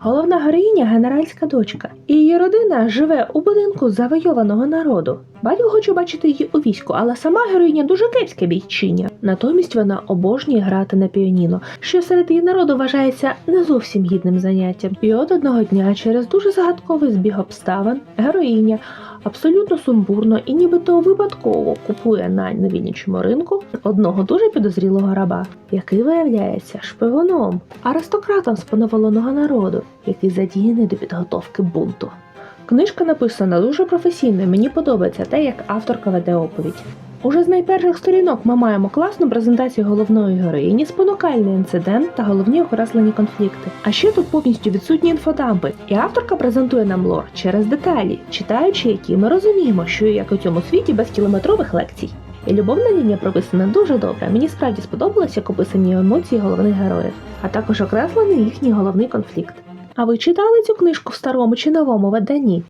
Головна героїня генеральська дочка, і її родина живе у будинку завойованого народу. Батько хоче бачити її у війську, але сама героїня дуже кепська бійчиня. Натомість вона обожнює грати на піаніно, що серед її народу вважається не зовсім гідним заняттям. І от одного дня, через дуже загадковий збіг обставин, героїня абсолютно сумбурно і нібито випадково купує на невільничому ринку одного дуже підозрілого раба, який виявляється шпигуном, аристократом з поневоленого народу, який задіяний до підготовки бунту. Книжка написана дуже професійно, і мені подобається те, як авторка веде оповідь. Уже з найперших сторінок ми маємо класну презентацію головної героїні, спонукальний інцидент та головні окреслені конфлікти. А ще тут повністю відсутні інфодампи, і авторка презентує нам лор через деталі, читаючи які ми розуміємо, що і як у цьому світі без кілометрових лекцій. І любовна лінія прописана дуже добре. Мені справді сподобалось, як описані емоції головних героїв, а також окреслений їхній головний конфлікт. А ви читали цю книжку в старому чи новому виданні?